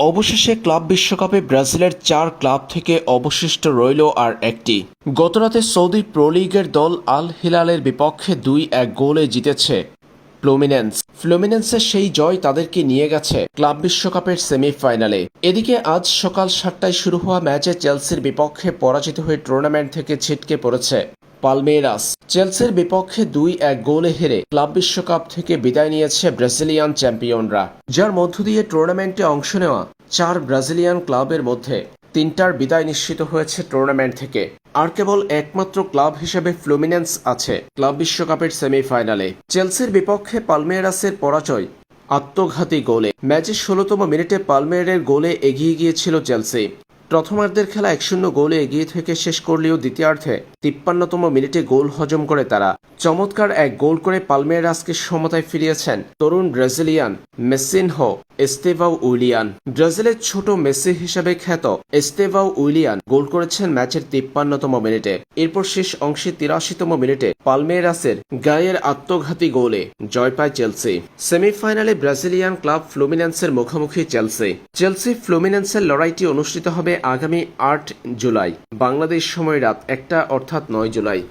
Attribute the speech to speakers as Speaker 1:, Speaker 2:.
Speaker 1: অবশেষে ক্লাব বিশ্বকাপে ব্রাজিলের চার ক্লাব থেকে অবশিষ্ট রইল আর একটি। গতরাতে সৌদি প্রো লিগের দল আল হিলালের বিপক্ষে দুই এক গোলে জিতেছে ফ্লুমিনেন্স। ফ্লুমিনেন্সের সেই জয় তাদেরকে নিয়ে গেছে ক্লাব বিশ্বকাপের সেমিফাইনালে। এদিকে আজ সকাল সাতটায় শুরু হওয়া ম্যাচে চেলসির বিপক্ষে পরাজিত হয়ে টুর্নামেন্ট থেকে ছিটকে পড়েছে পালমেরাস চেলসির বিপক্ষে দুই এক গোলে হেরে ক্লাব বিশ্বকাপ থেকে বিদায় নিয়েছে ব্রাজিলিয়ান চ্যাম্পিয়নরা। যার মধ্য দিয়ে টুর্নামেন্টে অংশ নেওয়া চার ব্রাজিলিয়ান ক্লাবের মধ্যে তিনটার বিদায় নিশ্চিত হয়েছে টুর্নামেন্ট থেকে। আর কেবল একমাত্র ক্লাব হিসেবে ফ্লুমিনেন্স আছে ক্লাব বিশ্বকাপের সেমিফাইনালে। চেলসির বিপক্ষে পালমেরাসের পরাজয় আত্মঘাতী গোলে। ম্যাচের ষোলোতম মিনিটে পালমেরের গোলে এগিয়ে গিয়েছিল চেলসি। প্রথমার্ধের খেলা এক শূন্য গোলে এগিয়ে থেকে শেষ করলেও দ্বিতীয়ার্ধে তিপ্পান্নতম মিনিটে গোল হজম করে তারা। চমৎকার এক গোল করে পালমেরাসকে সমতায় ফিরিয়েছেন তরুণ ব্রাজিলিয়ান মেসিনহো এস্তেভাও উইলিয়ান। ব্রাজিলের ছোট মেসি হিসেবে খ্যাত এস্তেভাও উইলিয়ান গোল করেছেন ম্যাচের তিপ্পান্নতম মিনিটে। এরপর শেষ অংশে তিরাশিতম মিনিটে পালমেরাসের গায়ের আত্মঘাতী গোলে জয় পায় চেলসি। সেমিফাইনালে ব্রাজিলিয়ান ক্লাব ফ্লুমিনেন্সের মুখোমুখি চেলসি। চেলসি ফ্লুমিনেন্সের লড়াইটি অনুষ্ঠিত হবে আগামী আট জুলাই। বাংলাদেশ সময় রাত একটা অর্থাৎ নয় জুলাই।